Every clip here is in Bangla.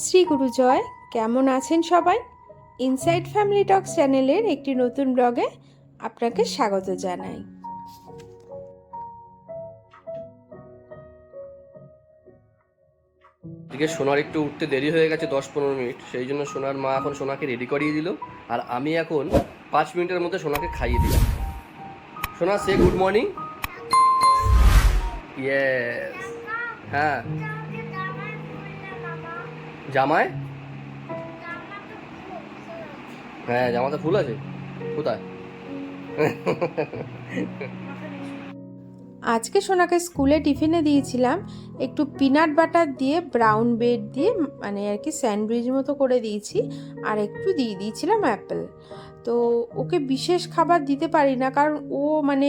শ্রী গুরুজয় কেমন আছেন সবাই? ইনসাইড ফ্যামিলি টক্স চ্যানেলের একটি নতুন ব্লগে আপনাকে স্বাগত জানাই। এদিকে সোনার একটু উঠতে দেরি হয়ে গেছে দশ পনেরো মিনিট, সেই জন্য সোনার মা এখন সোনাকে রেডি করিয়ে দিল, আর আমি এখন পাঁচ মিনিটের মধ্যে সোনাকে খাইয়ে দিলাম। সোনা সে গুড মর্নিং ইয়েস হ্যাঁ। জামায় হ্যাঁ জামাতে ফুল আছে। কোথায়? আজকে সোনাকে স্কুলে টিফিনে দিয়েছিলাম। একটু পিনাট বাটার দিয়ে, ব্রাউন ব্রেড দিয়ে মানে আর কি স্যান্ডউইচ মতো করে দিয়েছি। আর একটু দিয়ে দিয়েছিলাম অ্যাপেল। তো ওকে বিশেষ খাবার দিতে পারি না, কারণ ও মানে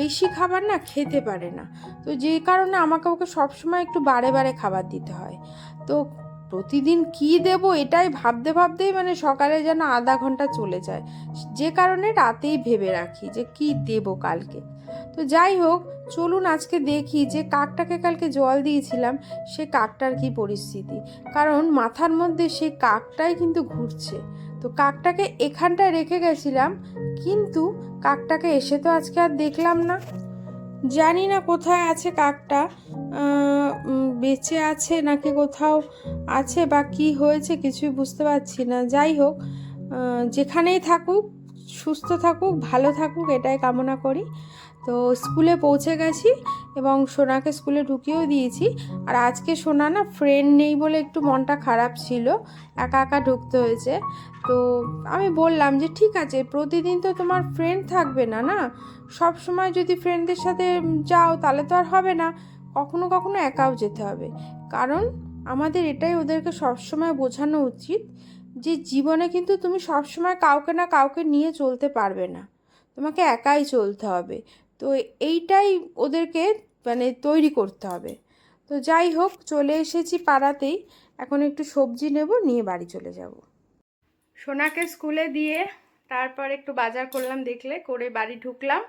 বেশি খাবার না খেতে পারে না। তো যে কারণে আমাকে ওকে সবসময় একটু বারে বারে খাবার দিতে হয়। তো প্রতিদিন কি দেব এটাই ভাবতে ভাবতেই মানে সকালে যেন আধা ঘণ্টা চলে যায়। যে কারণে রাতেই ভেবে রাখি যে কি দেব কালকে। তো যাই হোক, চলুন আজকে দেখি যে কাকটাকে কালকে জল দিয়েছিলাম, সে কাকটার কি পরিস্থিতি। কারণ মাথার মধ্যে সেই কাকটাই কিন্তু ঘুরছে। তো কাকটাকে এখানটায় রেখে গেছিলাম, কিন্তু কাকটাকে এসে তো আজকে আর দেখলাম না। জানি না কোথায় আছে কাকটা বেঁচে আছে নাকি কোথাও আছে বা কি হয়েছে কিছুই বুঝতে পারছি না। যাই হোক যেখানেই থাকুক সুস্থ থাকুক, ভালো থাকুক, এটাই কামনা করি। তো স্কুলে পৌঁছে গেছি এবং সোনাকে স্কুলে ঢুকিয়েও দিয়েছি। আর আজকে সোনা না ফ্রেন্ড নেই বলে একটু মনটা খারাপ ছিল, একা একা ঢুকতে হয়েছে। তো আমি বললাম যে, ঠিক আছে, প্রতিদিন তো তোমার ফ্রেন্ড থাকবে না না? সব সময় যদি ফ্রেন্ডদের সাথে যাও, তাহলে তো আর হবে না। কখনো কখনো একাও যেতে হবে। কারণ আমাদের এটাই ওদেরকে সবসময় বোঝানো উচিত যে জীবনে কিন্তু তুমি সবসময় কাউকে না কাউকে নিয়ে চলতে পারবে না। তোমাকে একাই চলতে হবে। তো এইটাই ওদেরকে মানে তৈরি করতে হবে। তো যাই হোক, চলে এসেছি পাড়াতেই। এখন একটু সবজি নেব, নিয়ে বাড়ি চলে যাব। সোনাকে স্কুলে দিয়ে তারপর একটু বাজার করলাম দেখলে, করে বাড়ি ঢুকলাম।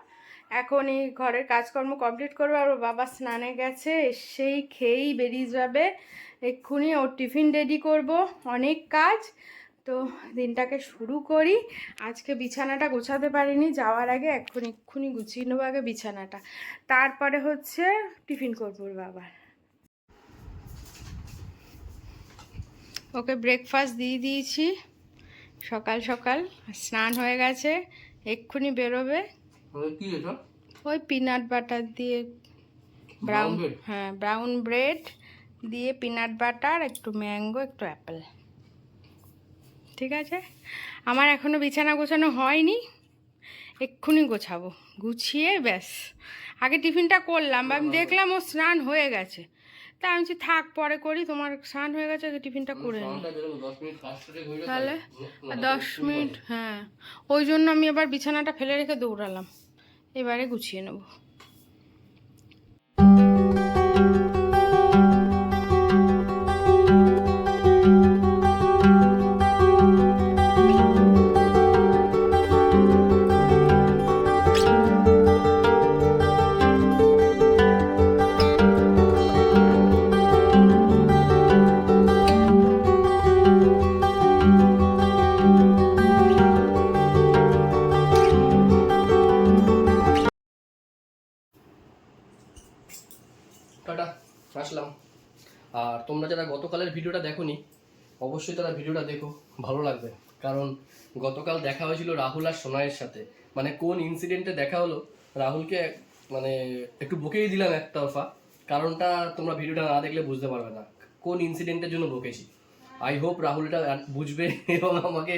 এখন এই ঘরের কাজকর্ম কমপ্লিট করব আর ওর বাবা স্নানে গেছে সেই খেয়েই বেরিয়ে যাবে। এক্ষুনি ওর টিফিন রেডি করব, অনেক কাজ। তো দিনটাকে শুরু করি। আজকে বিছানাটা গোছাতে পারিনি, যাওয়ার আগে এখন এক্ষুনি গুছিয়ে নেব আগে বিছানাটা। তারপরে হচ্ছে টিফিন করব বাবার। ওকে ব্রেকফাস্ট দিয়ে দিয়েছি। সকাল সকাল স্নান হয়ে গেছে, এক্ষুনি বেরোবে। কি এটা? ওই পিনাট বাটার দিয়ে ব্রাউন হ্যাঁ ব্রাউন ব্রেড দিয়ে পিনাট বাটার একটু ম্যাঙ্গো একটু অ্যাপেল ঠিক আছে? আমার এখনও বিছানা গোছানো হয়নি। এক্ষুনি গোছাবো। গুছিয়ে ব্যাস। আগে টিফিনটা করলাম বা আমি দেখলাম ও স্নান হয়ে গেছে। তা আমি থাক পরে করি। তোমার স্নান হয়ে গেছে আগে টিফিনটা করে নিই। তাহলে দশ মিনিট হ্যাঁ। ওই জন্য আমি আবার বিছানাটা ফেলে রেখে দৌড়ালাম। এবারে গুছিয়ে নেব। টাটা, আসলাম। আর তোমরা যারা গতকালের ভিডিওটা দেখোনি, অবশ্যই তারা ভিডিওটা দেখো, ভালো লাগবে। কারণ গতকাল দেখা হয়েছিল রাহুল আর সোনাইয়ের সাথে। মানে কোন ইনসিডেন্টে দেখা হলো, রাহুলকে মানে একটু বকেই দিলাম একতরফা। কারণটা তোমরা ভিডিওটা না দেখলে বুঝতে পারবে না। কোন ইনসিডেন্টের জন্য বকেছি? আই হোপ রাহুল এটা বুঝবে এবং আমাকে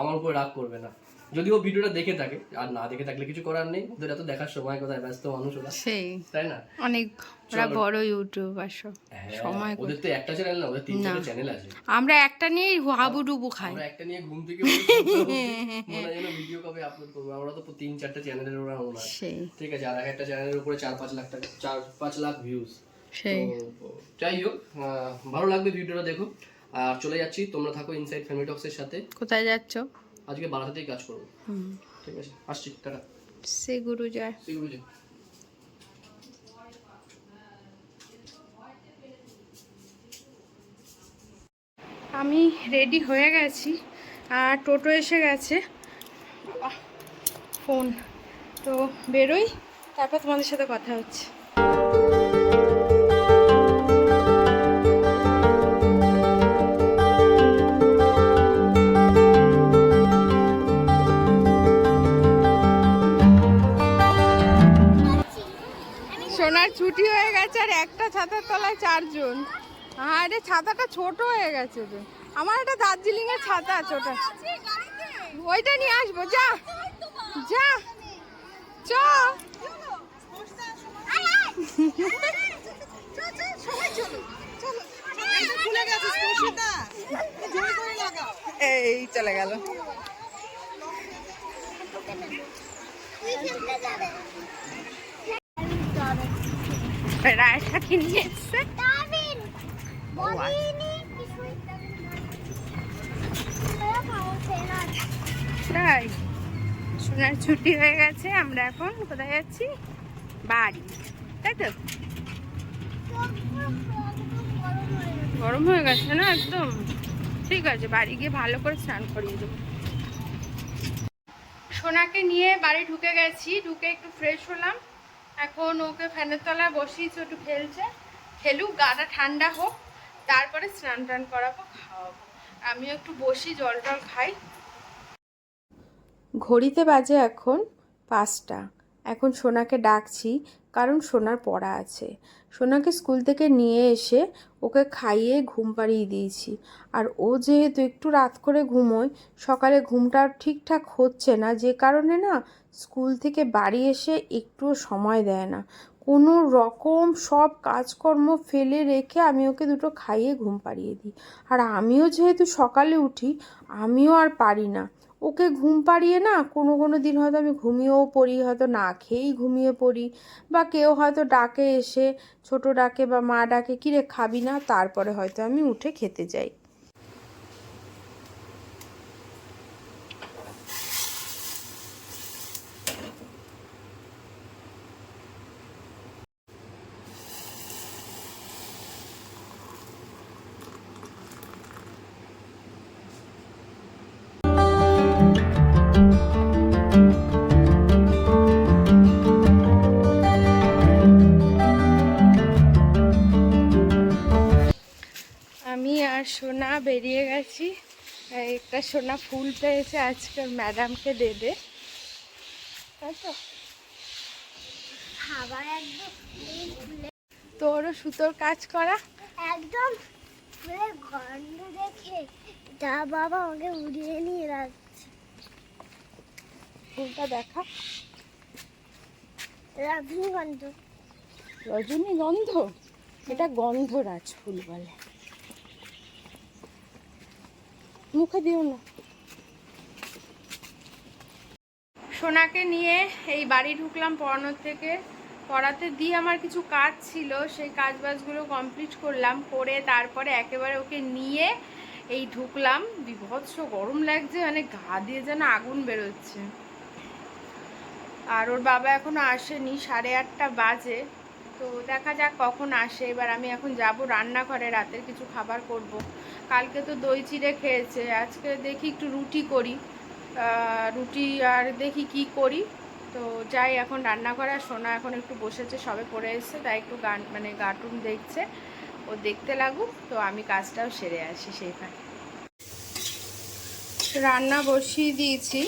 আমার উপর রাগ করবে না। যদিও ভিডিওটা দেখে থাকে আর না দেখে থাকলে কিছু করার নেই। ওদের এত দেখার সময় কোথায়? ব্যস্ত মানুষ ওরা। সেই। তাই না? অনেক ওরা বড় ইউটিউবার সব। হ্যাঁ, সময় ওদের তো একটা চ্যানেল না ওদের তিন চারটে চ্যানেল আছে। আমরা একটা নিয়েই হাবুডুবু খাই। আমরা একটা নিয়ে ঘুম থেকে মনে হয় যেন ভিডিও কবে আপলোড করব। আমরা তো তিন চারটে চ্যানেলের ওরা সেই। ঠিক আছে আর এক একটা চ্যানেলের উপরে চার পাঁচ লাখ টাকা চার পাঁচ লাখ ভিউজ সেই। যাই হোক ভালো লাগবে ভিডিওটা দেখো আর চলে যাচ্ছি। তোমরা থাকো ইনসাইড ফ্যামিলি টক্সের সাথে। কোথায় যাচ্ছ? আজকে বারাসাতেই কাজ করব। ঠিক আছে? আসছি টাটা। সে গুরু যায় সিগুরুজি আমি রেডি হয়ে গেছি আর টোটো এসে গেছে। ফোন। তো বেরোই তারপর তোমাদের সাথে কথা হচ্ছে। ছুটি হয়ে গেছে আর একটা ছাতার তলায় চারজন। হ্যাঁ আরে ছাতাটা ছোট হয়ে গেছে তো। আমার একটা দার্জিলিং এর ছাতা আছে, ওটা। ওইটা নিয়ে আসব, যা। যা। চ। এই চলে গেল। নিয়ে এসছে তাই সোনার ছুটি হয়ে গেছে আমরা এখন কোথায় যাচ্ছি? বাড়ি তাই তো? গরম হয়ে গেছে না একদম? ঠিক আছে বাড়ি গিয়ে ভালো করে স্নান করিয়ে দেবো। সোনাকে নিয়ে বাড়ি ঢুকে গেছি ঢুকে একটু ফ্রেশ হলাম। এখন ওকে ফ্যানের তলায় বসিয়েছে একটু খেলছে। খেলুক, গাটা ঠান্ডা হোক, তারপরে স্নান টান করাবো, খাওয়াবো। আমিও একটু বসি, জল টল খাই। ঘড়িতে বাজে এখন পাঁচটা। এখন সোনাকে ডাকছি, কারণ সোনার পড়া আছে। সোনাকে স্কুল থেকে নিয়ে এসে ওকে খাইয়ে ঘুম পাড়িয়ে দিয়েছি। আর ও যেহেতু একটু রাত করে ঘুমোয়, সকালে ঘুমটা ঠিকঠাক হচ্ছে না, যে কারণে না স্কুল থেকে বাড়ি এসে একটুও সময় দেয় না। কোনো রকম সব কাজকর্ম ফেলে রেখে আমি ওকে দুটো খাইয়ে ঘুম পাড়িয়ে দিই। আর আমিও যেহেতু সকালে উঠি, আমিও আর পারি না। ওকে ঘুম পাড়িয়ে না কোনো কোনো দিন হয়তো আমি ঘুমিয়েও পড়ি, হয়তো না খেয়েই ঘুমিয়ে পড়ি বা কেউ হয়তো ডাকে এসে, ছোট ডাকে বা মা ডাকে, কিরে খাবি না? তারপরে হয়তো আমি উঠে খেতে যাই। একটা সোনা ফুল পেয়েছে আজকে ম্যাডামকে দেবে তাই তো? তোরও সুতোর কাজ করা? একদম গন্ধ দেখে যা বাবা আমাকে উড়িয়ে নিয়ে রাখছে ফুলটা দেখা। রজনীগন্ধ। রজনীগন্ধ? এটা গন্ধরাজ ফুল বলে। মুখে দিও না। সোনাকে নিয়ে এই বাড়ি ঢুকলাম পড়ানোর থেকে। পড়াতে দিয়ে আমার কিছু কাজ ছিল, সেই কাজ বাজগুলো কমপ্লিট করলাম, করে তারপরে একেবারে ওকে নিয়ে এই ঢুকলাম। বিভৎস গরম লাগছে মানে গা দিয়ে যেন আগুন বেরোচ্ছে। আর ওর বাবা এখনও আসেনি, সাড়ে আটটা বাজে। তো দেখা যাক কখন আসে। এবার আমি এখন যাব রান্নাঘরে, রাতের কিছু খাবার করব। কালকে তো দই চিড়ে খেয়েছে, আজকে দেখি একটু রুটি করি। রুটি আর দেখি কি করি। তো যাই, এখন রান্নাঘরে আর সোনা এখন একটু বসেছে, সবে পড়ে এসছে, তাই একটু গান মানে কার্টুন দেখছে, ও দেখতে লাগুক, তো আমি কাজটাও সেরে আসি সেই ফাঁকে রান্না বসিয়ে দিয়েছি,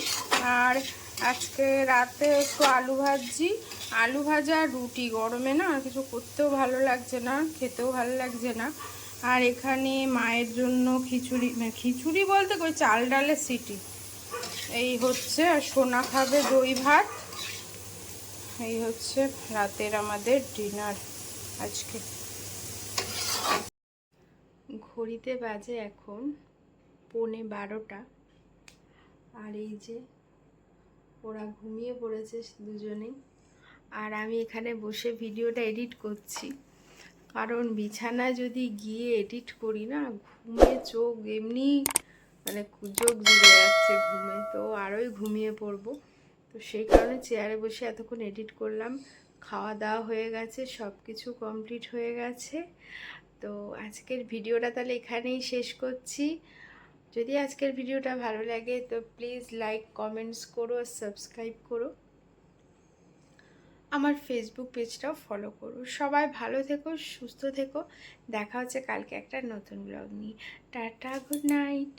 আর আজকে রাতে একটু আলু ভাজি, আলু ভাজা রুটি, গরমে না কিছু করতেও ভালো লাগছে না, খেতেও ভালো লাগছে না। আর এখানে মায়ের জন্য খিচুড়ি মানে খিচুড়ি বলতে ওই চাল ডালের সিটি। এই হচ্ছে, আর সোনা খাবে দই ভাত। এই হচ্ছে রাতের আমাদের ডিনার আজকে। ঘড়িতে বাজে এখন পৌনে বারোটা। আর এই যে ওরা ঘুমিয়ে পড়েছে দুজনেই। আর আমি এখানে বসে ভিডিওটা এডিট করছি। কারণ বিছানা যদি গিয়ে এডিট করি না, ঘুমে চোখ এমনি মানে চোখ জুড়ে যাচ্ছে ঘুমে, তো আরোই ঘুমিয়ে পড়ব। তো সেই কারণে চেয়ারে বসে এতক্ষণ এডিট করলাম, খাওয়া দাওয়া হয়ে গেছে সব কিছু কমপ্লিট হয়ে গেছে। তো আজকের ভিডিওটা তাহলে এখানেই শেষ করছি। যদি আজকের ভিডিওটা ভালো লাগে, তো প্লিজ লাইক, কমেন্টস করো সাবস্ক্রাইব করো। আমার ফেসবুক পেজটাও ফলো করো। সবাই ভালো থেকো, সুস্থ থেকো। দেখা হচ্ছে কালকে একটা নতুন ব্লগ নিয়ে। Tata good night